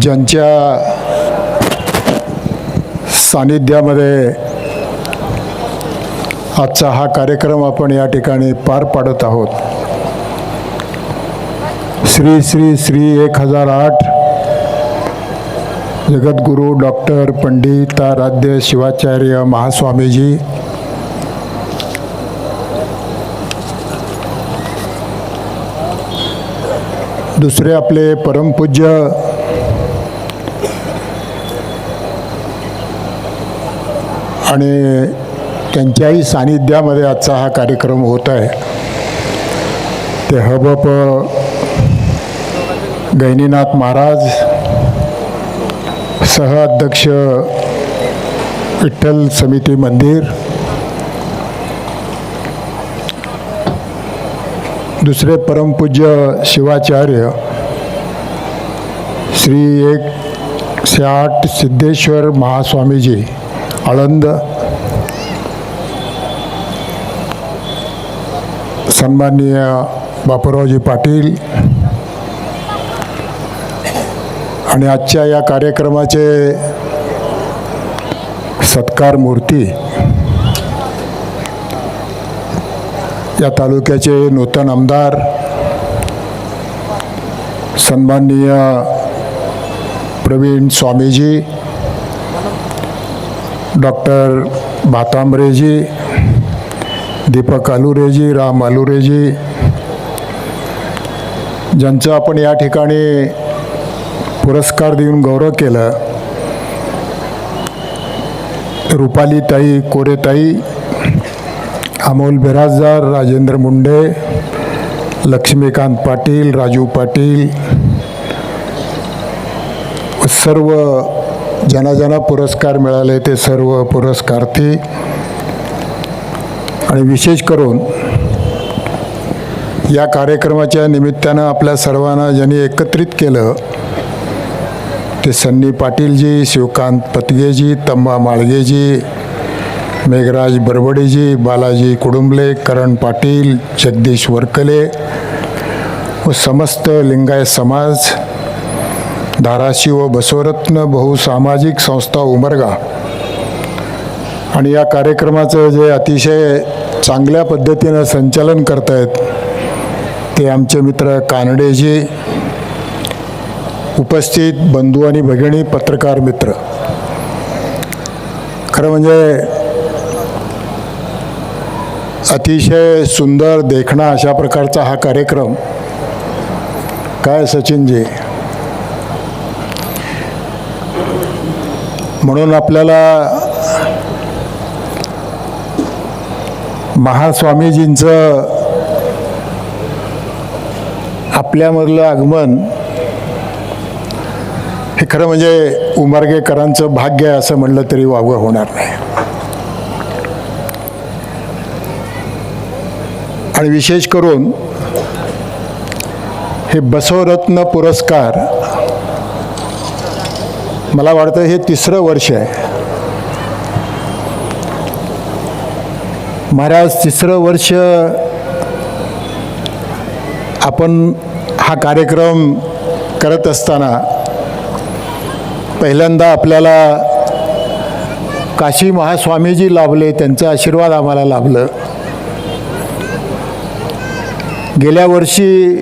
ज्यांच्या सानिध्यामध्ये आजचा हा कार्यक्रम आपण या ठिकाणी पार पाडत आहोत. श्री श्री श्री एक हजार आठ जगद्गुरू डॉक्टर पंडिताराध्य शिवाचार्य महास्वामीजी दुसरे आपले परमपूज्य आणि त्यांच्याही सानिध्यामध्ये आजचा हा कार्यक्रम होत आहे. ते हबप गैनीनाथ महाराज सह अध्यक्ष विठ्ठल समिती मंदिर दुसरे परमपूज्य शिवाचार्य श्री एक से आठ सिद्धेश्वर महास्वामीजी आळंद सन्माननीय बापूरावजी पाटील आणि आजच्या या कार्यक्रमाचे सत्कार मूर्ती या तालुक्याचे नूतन आमदार सन्माननीय प्रवीण स्वामीजी डॉक्टर भातांबरेजी दीपक आलुरेजी राम आलुरेजी ज्यांचं आपण या ठिकाणी पुरस्कार देऊन गौरव केलं रुपालीताई कोरेताई अमोल बिराजदार राजेंद्र मुंडे लक्ष्मीकांत पाटील राजू पाटील सर्व ज्यांना ज्यांना पुरस्कार मिळाले ते सर्व पुरस्कार्थी. आणि विशेष करून या कार्यक्रमाच्या निमित्तानं आपल्या सर्वांना ज्यांनी एकत्रित केलं ते सन्नी पाटीलजी शिवकांत पतगेजी तम्मा माळगेजी मेघराज बरबडेजी बालाजी कुडुंबले करण पाटील जगदीश वरकले व समस्त लिंगायत समाज धाराशिव बसवरत्न बहुसामाजिक संस्था उमरगा. आणि या कार्यक्रमाचं जे अतिशय चांगल्या पद्धतीनं संचालन करतायत ते आमचे मित्र कानडेजी उपस्थित बंधू आणि भगिनी पत्रकार मित्र. खरं म्हणजे अतिशय सुंदर देखणा अशा प्रकारचा हा कार्यक्रम. काय सचिनजी? म्हणून आपल्याला महास्वामीजींचं आपल्यामधलं आगमन हे खरं म्हणजे उमरगेकरांचं भाग्य आहे असं म्हणलं तरी वावं होणार नाही. आणि विशेष करून हे बसवरत्न पुरस्कार मला वाटतं हे तिसरं वर्ष आहे. महाराज तिसरं वर्ष आपण हा कार्यक्रम करत असताना पहिल्यांदा आपल्याला काशी महास्वामीजी लाभले त्यांचा आशीर्वाद आम्हाला लाभलं. गेल्या वर्षी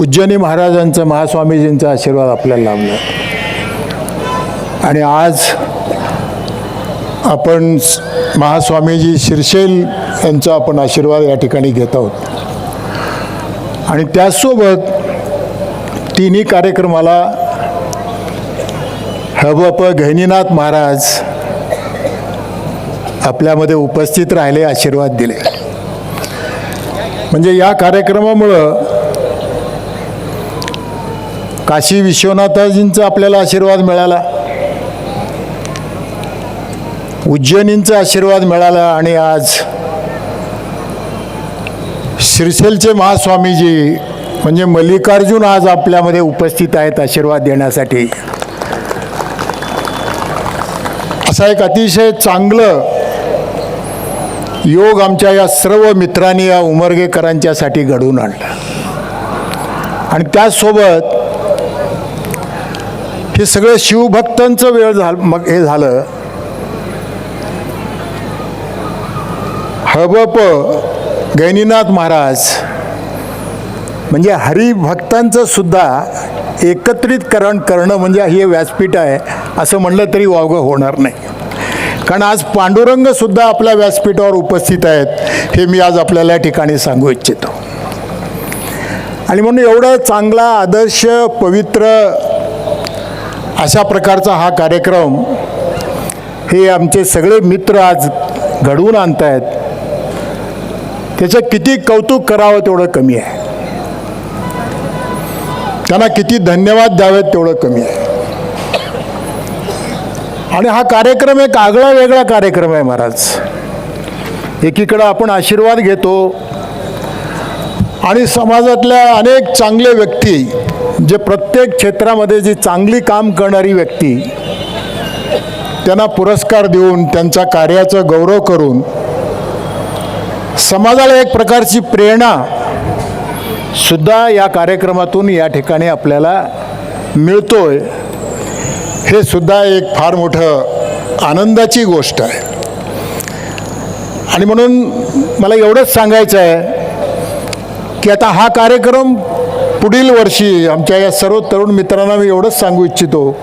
उज्जैनी महाराजांचं महास्वामीजींचा आशीर्वाद आपल्याला लाभला. आणि आज आपण महास्वामीजी शिरशेल यांचा आपण आशीर्वाद या ठिकाणी घेत आहोत. आणि त्याचसोबत तिन्ही कार्यक्रमाला हबप गहिनीनाथ महाराज आपल्यामध्ये उपस्थित राहिले आशीर्वाद दिले. म्हणजे या कार्यक्रमामुळं काशी विश्वनाथाजींचा आपल्याला आशीर्वाद मिळाला. उज्जैनींचा आशीर्वाद मिळाला आणि आज श्रीसेलचे महास्वामीजी म्हणजे मल्लिकार्जुन आज आपल्यामध्ये उपस्थित आहेत आशीर्वाद देण्यासाठी. असा एक अतिशय चांगलं योग आमच्या या सर्व मित्रांनी या उमरगेकरांच्यासाठी घडवून आणला. आणि त्याचसोबत हे सगळं शिवभक्तांचं वेळ झालं मग हे झालं हबप गैनीनाथ महाराज. म्हणजे हरिभक्तांचं सुद्धा एकत्रितकरण करणं म्हणजे हे व्यासपीठ आहे असं म्हणलं तरी वावगं होणार नाही. कारण आज पांडुरंगसुद्धा आपल्या व्यासपीठावर उपस्थित आहेत हे मी आज आपल्याला या ठिकाणी सांगू इच्छितो. आणि म्हणून एवढं चांगला आदर्श पवित्र अशा प्रकारचा हा कार्यक्रम हे आमचे सगळे मित्र आज घडवून आणत आहेत त्याचं किती कौतुक करावं तेवढं कमी आहे. त्यांना किती धन्यवाद द्यावेत तेवढं कमी आहे. आणि हा कार्यक्रम एक आगळा वेगळा कार्यक्रम आहे महाराज. एकीकडं आपण आशीर्वाद घेतो आणि समाजातल्या अनेक चांगले व्यक्ती जे प्रत्येक क्षेत्रामध्ये जी चांगली काम करणारी व्यक्ती त्यांना पुरस्कार देऊन त्यांच्या कार्याचा गौरव करून समाजाला एक प्रकारची प्रेरणा सुद्धा या कार्यक्रमातून या ठिकाणी आपल्याला मिळतोय. हे सुद्धा एक फार मोठं आनंदाची गोष्ट आहे. आणि म्हणून मला एवढंच सांगायचं आहे की आता हा कार्यक्रम पुढील वर्षी आमच्या या सर्व तरुण मित्रांना मी एवढंच सांगू इच्छितो.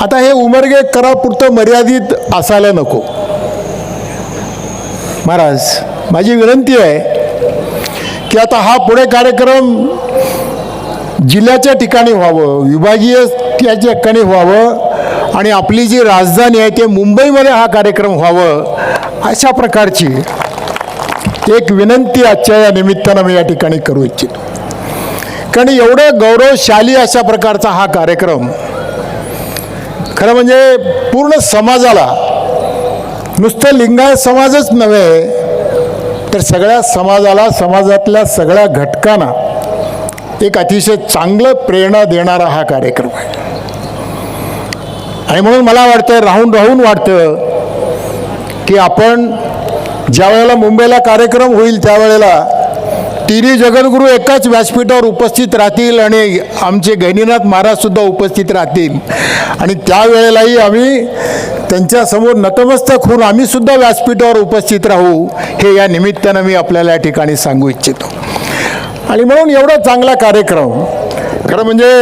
आता हे उमरगे करापुरतं मर्यादित असायला नको. महाराज माझी विनंती आहे की आता हा पुढे कार्यक्रम जिल्ह्याच्या ठिकाणी व्हावं विभागीय त्याच्या ठिकाणी व्हावं आणि आपली जी राजधानी आहे ते मुंबईमध्ये हा कार्यक्रम व्हावं अशा प्रकारची एक विनंती आजच्या या निमित्तानं मी या ठिकाणी करू इच्छितो. कारण एवढं गौरवशाली अशा प्रकारचा हा कार्यक्रम खरं म्हणजे पूर्ण समाजाला नुसतं लिंगायत समाजच नव्हे तर सगळ्या समाजाला समाजातल्या सगळ्या घटकांना एक अतिशय चांगलं प्रेरणा देणारा हा कार्यक्रम आहे. आणि म्हणून मला वाटतं राहून राहून वाटतं की आपण ज्या वेळेला मुंबईला कार्यक्रम होईल त्यावेळेला तिन्ही जगद्गुरू एकाच व्यासपीठावर उपस्थित राहतील आणि आमचे गैनीनाथ महाराजसुद्धा उपस्थित राहतील. आणि त्यावेळेलाही आम्ही त्यांच्यासमोर नतमस्तक होऊन आम्हीसुद्धा व्यासपीठावर उपस्थित राहू हे या निमित्तानं मी आपल्याला या ठिकाणी सांगू इच्छितो. आणि म्हणून एवढा चांगला कार्यक्रम खरं म्हणजे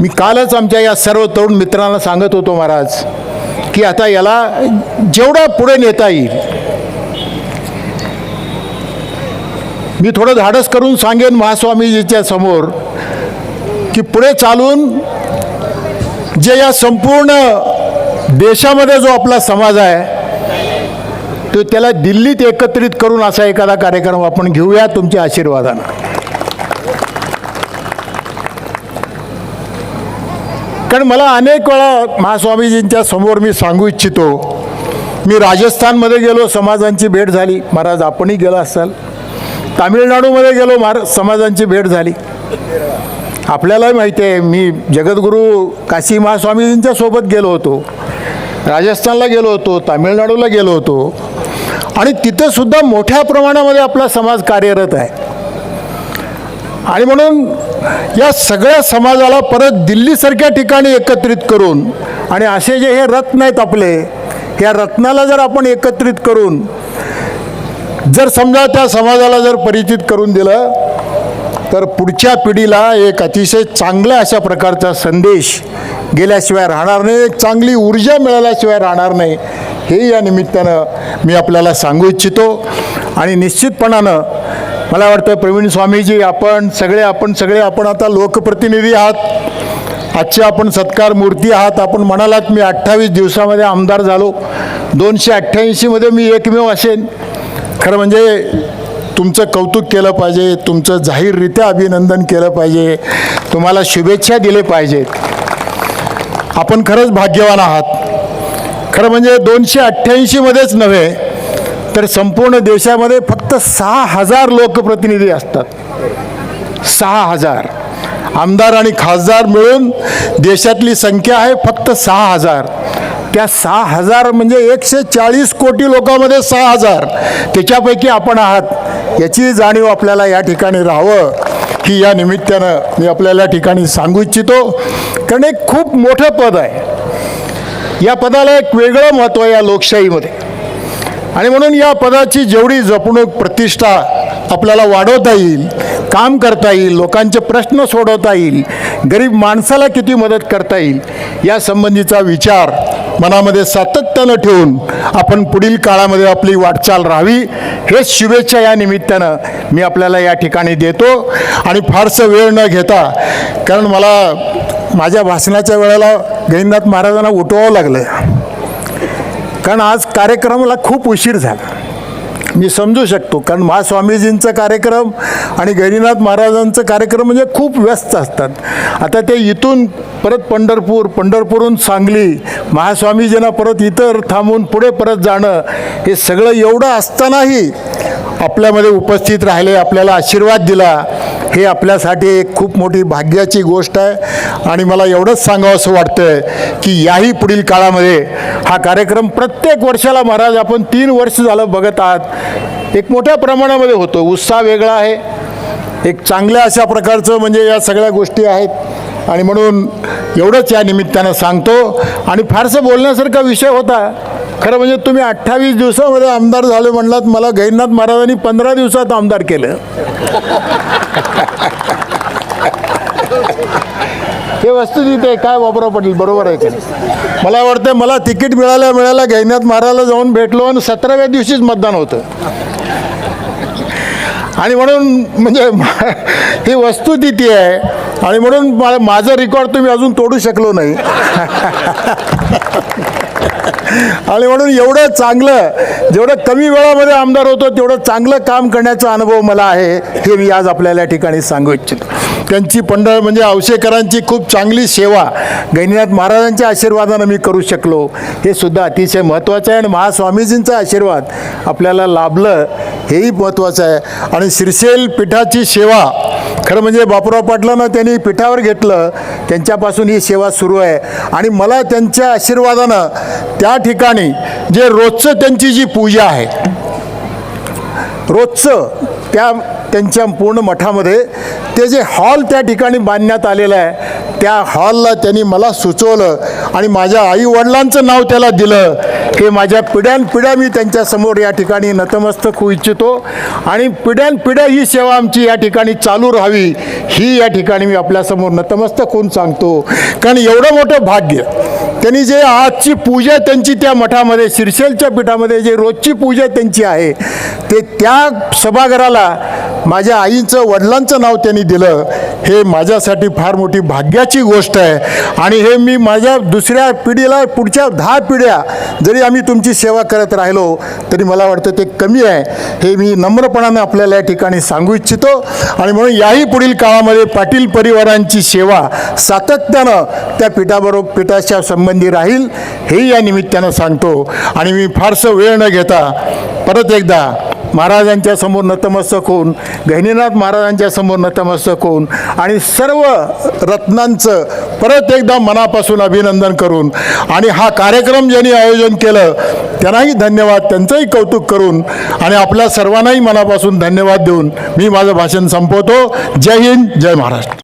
मी कालच आमच्या या सर्व तरुण मित्रांना सांगत होतो महाराज की आता याला जेवढा पुढे नेता येईल मी थोडं धाडस करून सांगेन महास्वामीजीच्या समोर की पुढे चालून जे या संपूर्ण देशामध्ये जो आपला समाज आहे तो त्याला दिल्लीत एकत्रित करून असा एखादा कार्यक्रम आपण घेऊया तुमच्या आशीर्वादानं. कारण मला अनेक वेळा महास्वामीजींच्या समोर मी सांगू इच्छितो मी राजस्थानमध्ये गेलो समाजांची भेट झाली. महाराज आपणही गेला असाल. तामिळनाडूमध्ये गेलो मार समाजांची भेट झाली. आपल्यालाही माहिती आहे मी जगद्गुरू काशी महास्वामीजींच्या सोबत गेलो होतो. राजस्थानला गेलो होतो तामिळनाडूला गेलो होतो. आणि तिथंसुद्धा मोठ्या प्रमाणामध्ये आपला समाज कार्यरत आहे. आणि म्हणून या सगळ्या समाजाला परत दिल्लीसारख्या ठिकाणी एकत्रित करून आणि असे जे हे रत्न आहेत आपले या रत्नाला जर आपण एकत्रित करून जर समजा त्या समाजाला जर परिचित करून दिलं तर पुढच्या पिढीला एक अतिशय चांगल्या अशा प्रकारचा संदेश गेल्याशिवाय राहणार नाही एक चांगली ऊर्जा मिळाल्याशिवाय राहणार नाही. हे या निमित्तानं मी आपल्याला सांगू इच्छितो. आणि निश्चितपणानं मला वाटतं प्रवीण स्वामीजी आपण सगळे आपण सगळे आपण आता लोकप्रतिनिधी आहात. आजचे आपण सत्कार मूर्ती आहात. आपण म्हणालात मी अठ्ठावीस दिवसामध्ये आमदार झालो. दोनशे अठ्ठ्याऐंशीमध्ये मी एकमेव असेन. खरं म्हणजे तुमचं कौतुक केलं पाहिजे तुमचं जाहीररित्या अभिनंदन केलं पाहिजे तुम्हाला शुभेच्छा दिले पाहिजेत. आपण खरंच भाग्यवान आहात. खरं म्हणजे दोनशे अठ्ठ्याऐंशीमध्येच नव्हे तर संपूर्ण देशामध्ये फक्त सहा हजार लोकप्रतिनिधी असतात. सहा हजार. आमदार आणि खासदार मिळून देशातली संख्या आहे फक्त सहा हजार. त्या सहा हजार म्हणजे एकशे चाळीस कोटी लोकांमध्ये सहा हजार. त्याच्यापैकी आपण आहात. याची जाणीव आपल्याला या ठिकाणी राहावं ही या निमित्तानं मी आपल्याला ठिकाणी सांगू इच्छितो. कारण एक खूप मोठं पद आहे. या पदाला एक वेगळं महत्त्व आहे या लोकशाहीमध्ये. आणि म्हणून या पदाची जेवढी जपणूक प्रतिष्ठा आपल्याला वाढवता येईल काम करता येईल लोकांचे प्रश्न सोडवता येईल गरीब माणसाला किती मदत करता येईल या संबंधीचा विचार मनामध्ये सातत्यानं ठेवून आपण पुढील काळामध्ये आपली वाटचाल राहावी हेच शुभेच्छा या निमित्तानं मी आपल्याला या ठिकाणी देतो. आणि फारसं वेळ न घेता कारण मला माझ्या भाषणाच्या वेळेला गैनीनाथ महाराजांना उठवावं लागलं कारण आज कार्यक्रमाला खूप उशीर झाला. मी समजू शकतो. कारण महास्वामीजींचा कार्यक्रम आणि गैरीनाथ महाराजांचं कार्यक्रम म्हणजे खूप व्यस्त असतात. आता ते इथून परत पंढरपूर पंढरपूरहून सांगली महास्वामीजींना परत इतर थांबून पुढे परत जाणं हे सगळं एवढं असतानाही आपल्यामध्ये उपस्थित राहिले आपल्याला आशीर्वाद दिला. हे आपल्यासाठी एक खूप मोठी भाग्याची गोष्ट आहे. आणि मला एवढंच सांगावं असं वाटतं की याही पुढील काळामध्ये हा कार्यक्रम प्रत्येक वर्षाला महाराज आपण तीन वर्ष झालं बघत आहात. एक मोठ्या प्रमाणामध्ये होतो. उत्साह वेगळा आहे. एक चांगल्या अशा प्रकारचं म्हणजे या सगळ्या गोष्टी आहेत. आणि म्हणून एवढंच या निमित्तानं सांगतो. आणि फारसं बोलण्यासारखा विषय होता. खरं म्हणजे तुम्ही अठ्ठावीस दिवसामध्ये आमदार झाले म्हणलात मला गैरनाथ महाराजांनी पंधरा दिवसात आमदार केलं. हे वस्तुस्थिती आहे काय वापरा पडेल बरोबर आहे का मला वाटतं मला तिकीट मिळाल्या मिळाल्या गैनाथ महाराजला जाऊन भेटलो आणि सतराव्या दिवशीच मतदान होतं. आणि म्हणून म्हणजे ही वस्तुस्थिती आहे. आणि म्हणून माझं रेकॉर्ड तुम्ही अजून तोडू शकलो नाही. आणि म्हणून एवढं चांगलं जेवढं कमी वेळामध्ये आमदार होतो तेवढं चांगलं काम करण्याचा अनुभव मला आहे हे मी आज आपल्याला या ठिकाणी सांगू इच्छितो. त्यांची पंढर म्हणजे अवशेकरांची खूप चांगली सेवा गैनीनाथ महाराजांच्या आशीर्वादानं मी करू शकलो. हे सुद्धा अतिशय महत्त्वाचं आहे आणि महास्वामीजींचा आशीर्वाद आपल्याला लाभलं हेही महत्त्वाचं आहे. आणि श्रीसेल पीठाची सेवा खरं म्हणजे बापूराव पाटलांना त्यांनी पिठावर घेतलं त्यांच्यापासून ही सेवा सुरू आहे. आणि मला त्यांच्या आशीर्वादानं त्या ठिकाणी जे रोजचं त्यांची जी पूजा आहे रोजचं त्या त्यांच्या पूर्ण मठामध्ये ते जे हॉल त्या ठिकाणी बांधण्यात आलेलं आहे त्या हॉलला त्यांनी मला सुचवलं आणि माझ्या आईवडिलांचं नाव त्याला दिलं. हे माझ्या पिढ्यानपिढ्या मी त्यांच्यासमोर या ठिकाणी नतमस्तक होऊ इच्छितो. आणि पिढ्यानपिढ्या ही सेवा आमची या ठिकाणी चालू राहावी ही या ठिकाणी मी आपल्यासमोर नतमस्तक होऊन सांगतो. कारण एवढं मोठं भाग्य त्यांनी जे आजची पूजा त्यांची त्या मठामध्ये शिरसेलच्या पीठामध्ये जे रोजची पूजा त्यांची आहे ते त्या सभागृहाला माझ्या आईचं वडिलांचं नाव त्यांनी दिलं. हे माझ्यासाठी फार मोठी भाग्याची गोष्ट आहे. आणि हे मी माझ्या दुसऱ्या पिढीला पुढच्या दहा पिढ्या जरी आम्ही तुमची सेवा करत राहिलो तरी मला वाटतं ते कमी आहे. हे मी नम्रपणाने आपल्याला या ठिकाणी सांगू इच्छितो. आणि म्हणून याही पुढील काळामध्ये पाटील परिवारांची सेवा सातत्यानं त्या पिठाबरोबर पिठाच्या संबंधी राहील हेही या निमित्तानं सांगतो. आणि मी फारसं वेळ न घेता परत एकदा महाराजांच्या समोर नतमस्तक होऊन गहिनीनाथ महाराजांच्या समोर नतमस्तक होऊन आणि सर्व रत्नांचं परत एकदा मनापासून अभिनंदन करून आणि हा कार्यक्रम ज्यांनी आयोजन केलं त्यांनाही धन्यवाद त्यांचंही कौतुक करून आणि आपल्या सर्वांनाही मनापासून धन्यवाद देऊन मी माझं भाषण संपवतो. जय हिंद जय महाराष्ट्र.